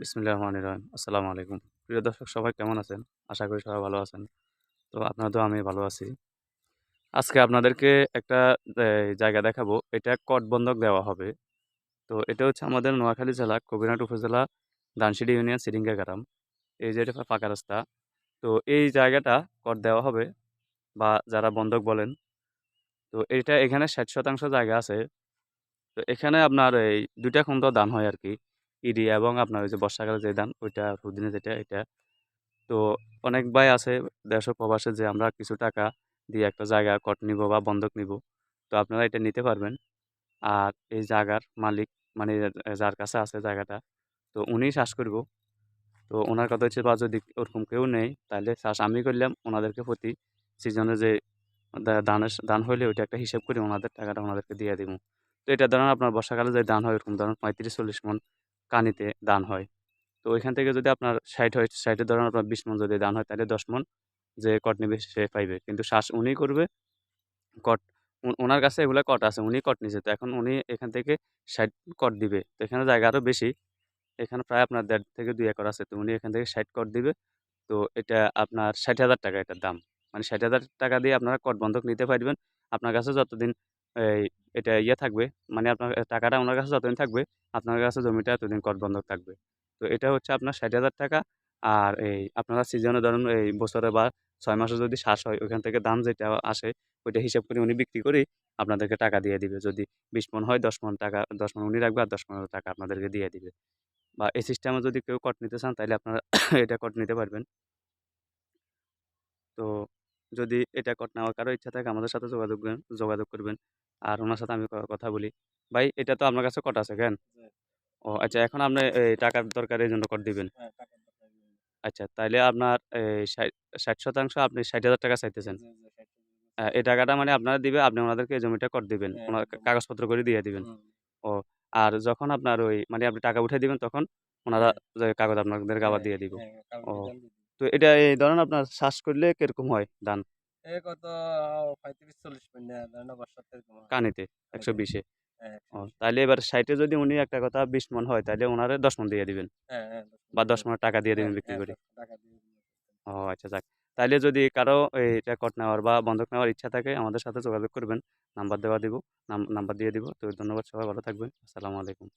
বিসমিল্লাহির রহমানির রহিম আসসালামু আলাইকুম। প্রিয় দর্শক, সবাই কেমন আছেন? আশা করি সবাই ভালো আছেন। তো আপনারা তো আমি ভালো আছি। আজকে আপনাদেরকে একটা জায়গা দেখাবো। এটা কট বন্ধক দেওয়া হবে। তো এটা হচ্ছে আমাদের নোয়াখালী জেলা, কবিরহাট উপজেলা দানসিডি ইউনিয়ন সিরিঙ্গা গ্রাম এই যে এটা পাকা রাস্তা। তো এই জায়গাটা কট দেওয়া হবে, বা যারা বন্ধক বলেন। তো এটা এখানে ষাট শতাংশ জায়গা আছে। তো এখানে আপনার এই দুইটা খন্দ দান হয় আর কি। ইডি এবং আপনার ওই যে বর্ষাকালে যে দান, ওইটা রুদিনে যেটা, এটা। তো অনেক ভাই আছে দেশ প্রবাসে যে আমরা কিছু টাকা দিয়ে একটা জায়গা কট নিব বা বন্ধক নিব। তো আপনারা এটা নিতে পারবেন। আর এই জায়গার মালিক মানে যার কাছে আছে জায়গাটা, তো উনি চাষ করব। তো ওনার কথা হচ্ছে, বা যদি ওরকম কেউ নেই তাহলে চাষ আমি করলাম, ওনাদেরকে প্রতি সিজনে যে দানের, দান হইলে ওইটা একটা হিসাব করে ওনাদের টাকাটা ওনাদেরকে দিয়ে দিব। তো এটা ধরেন আপনার বর্ষাকালে যে দান হয়, ওরকম ধরেন পঁয়ত্রিশ, চল্লিশ মন কানিতে দান হয়। তো ওইখান থেকে যদি আপনার ষাট হয়, ষাটের ধরেন আপনার বিশ মন যদি দান হয়, তাহলে দশ মন যে কট নেবে সে পাইবে। কিন্তু শ্বাস উনি করবে, কট ওনার কাছে এগুলো কট আছে, উনি কট নিছে। তো এখন উনি এখান থেকে ষাট কট দিবে। তো এখানে জায়গা আরও বেশি, এখানে প্রায় আপনার দেড় থেকে দুই একর আছে। তো উনি এখান থেকে ষাট কট দিবে। তো এটা আপনার ষাট হাজার টাকা এটার দাম। মানে ষাট হাজার টাকা দিয়ে আপনারা কট বন্ধক নিতে পারবেন। আপনার কাছে যতদিন এই এটা ইয়ে থাকবে। মানে আপনার টাকাটা ওনার কাছে যতদিন থাকবে, আপনার কাছে জমিটা এতদিন কট বন্ধক থাকবে। তো এটা হচ্ছে আপনার ষাট হাজার টাকা। আর এই আপনারা সিজনে ধরুন এই বছরে বা ছয় মাসে যদি শ্বাস হয় ওইখান থেকে দাম যেটা আসে, ওইটা হিসাব করে উনি বিক্রি করেই আপনাদেরকে টাকা দিয়ে দিবে। যদি বিশ মন হয়, দশ মন টাকা, দশ মন উনি রাখবে আর দশ মন টাকা আপনাদেরকে দিয়ে দিবে। বা এই সিস্টেমে যদি কেউ কট নিতে চান তাহলে আপনারা এটা কট নিতে পারবেন। তো যদি এটা কট নেওয়ার কারও ইচ্ছা থাকে আমাদের সাথে যোগাযোগ করবেন যোগাযোগ করবেন। আর ওনার সাথে আমি কথা বলি। ভাই এটা তো আপনার কাছে কট আছে কেন? ও আচ্ছা এখন আপনি এই টাকার দরকার এই জন্য কট দিবেন? আচ্ছা তাইলে আপনার এই ষাট শতাংশ আপনি ষাট হাজার টাকা চাইতেছেন। এই টাকাটা মানে আপনারা দিবে আপনি ওনাদেরকে এই জমিটা কর দিবেন। হ্যাঁ, ওনার হ্যাঁ। কাগজপত্র করে দিয়ে দিবেন। ও আর যখন আপনার ওই মানে আপনি টাকা উঠে দিবেন তখন ওনারা কাগজ আপনাদেরকে আবার দিয়ে দিব। ও। তো এটা এই ধরেন আপনার শ্বাস করলে কীরকম হয় থেকে কানিতে একশো বিশে। হ্যাঁ ও তাহলে এবার সাইটে যদি উনি একটা কথা বিশ মন হয় তাহলে ওনারে দশ মন দিয়ে দিবেন। হ্যাঁ হ্যাঁ বা দশ মন টাকা দিয়ে দিবেন বিক্রি হ্যাঁ, করে। ও আচ্ছা যাক। তাহলে যদি কারও এটা কট নেওয়ার বা বন্ধক নেওয়ার ইচ্ছা থাকে আমাদের সাথে যোগাযোগ করবেন। নাম্বার দেওয়া দিব নাম্বার দিয়ে দিব। তো ধন্যবাদ সবাই ভালো থাকবেন। আসসালামু আলাইকুম।